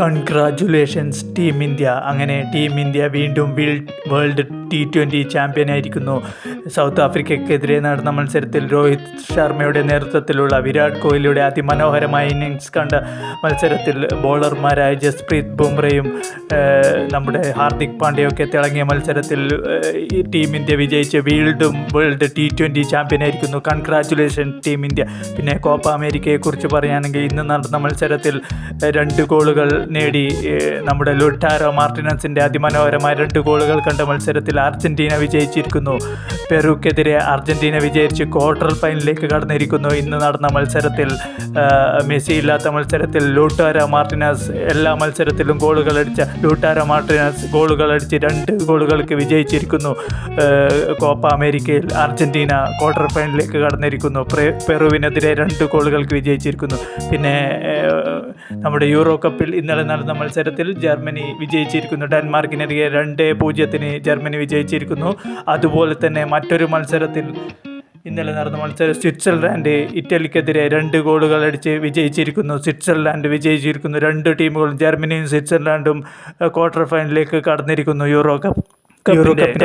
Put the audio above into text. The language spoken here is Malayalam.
കൺഗ്രാജുലേഷൻസ് ടീം ഇന്ത്യ അങ്ങനെ ടീം ഇന്ത്യ വീണ്ടും വേൾഡ് ടി ട്വന്റി ചാമ്പ്യനായിരിക്കുന്നു സൗത്ത് ആഫ്രിക്കയ്ക്കെതിരെ നടന്ന മത്സരത്തിൽ രോഹിത് ശർമ്മയുടെ നേതൃത്വത്തിലുള്ള വിരാട് കോഹ്ലിയുടെ അതിമനോഹരമായ ഇന്നിങ്സ് കണ്ട മത്സരത്തിൽ ബോളർമാരായ ജസ്പ്രീത് ബുംറയും നമ്മുടെ ഹാർദിക് പാണ്ഡ്യയൊക്കെ തിളങ്ങിയ മത്സരത്തിൽ ഈ ടീം ഇന്ത്യ വിജയിച്ച് വീണ്ടും വേൾഡ് ടി ട്വന്റി ചാമ്പ്യനായിരിക്കുന്നു കൺഗ്രാറ്റുലേഷൻ ടീം ഇന്ത്യ. പിന്നെ കോപ്പ അമേരിക്കയെക്കുറിച്ച് പറയുകയാണെങ്കിൽ ഇന്ന് നടന്ന മത്സരത്തിൽ രണ്ട് ഗോളുകൾ നേടി നമ്മുടെ ലുട്ടാരോ മാർട്ടിനസിന്റെ അതിമനോഹരമായ രണ്ട് ഗോളുകൾ കണ്ട. മത്സരത്തിൽ അർജന്റീന വിജയിച്ചിരിക്കുന്നു. പെറുക്കെതിരെ അർജന്റീന വിജയിച്ച് ക്വാർട്ടർ ഫൈനലിലേക്ക് കടന്നിരിക്കുന്നു. ഇന്ന് നടന്ന മത്സരത്തിൽ മെസ്സി ഇല്ലാത്ത മത്സരത്തിൽ ലൂട്ടാര മാർട്ടിനസ് എല്ലാ മത്സരത്തിലും ഗോളുകൾ അടിച്ച ലൂട്ടാര മാർട്ടിനസ് ഗോളുകൾ അടിച്ച് രണ്ട് ഗോളുകൾക്ക് വിജയിച്ചിരിക്കുന്നു. കോപ്പ അമേരിക്കയിൽ അർജന്റീന ക്വാർട്ടർ ഫൈനലിലേക്ക് കടന്നിരിക്കുന്നു. പെറുവിനെതിരെ രണ്ട് ഗോളുകൾക്ക് വിജയിച്ചിരിക്കുന്നു. പിന്നെ നമ്മുടെ യൂറോ കപ്പിൽ ഇന്നലെ നടന്ന മത്സരത്തിൽ ജർമ്മനി വിജയിച്ചിരിക്കുന്നു. ഡെൻമാർക്കിനെതിരെ രണ്ട് പൂജ്യത്തിന് ജർമ്മനി വിജയിച്ചിരിക്കുന്നു. അതുപോലെ തന്നെ മറ്റൊരു മത്സരത്തിൽ ഇന്നലെ നടന്ന മത്സരം സ്വിറ്റ്സർലാൻഡ് ഇറ്റലിക്കെതിരെ രണ്ട് ഗോളുകൾ അടിച്ച് വിജയിച്ചിരിക്കുന്നു. സ്വിറ്റ്സർലാൻഡ് വിജയിച്ചിരിക്കുന്നു. രണ്ട് ടീമുകളും ജർമ്മനിയും സ്വിറ്റ്സർലാൻഡും ക്വാർട്ടർ ഫൈനലിലേക്ക് കടന്നിരിക്കുന്നു. യൂറോ കപ്പ് യൂറോ കപ്പിന്റെ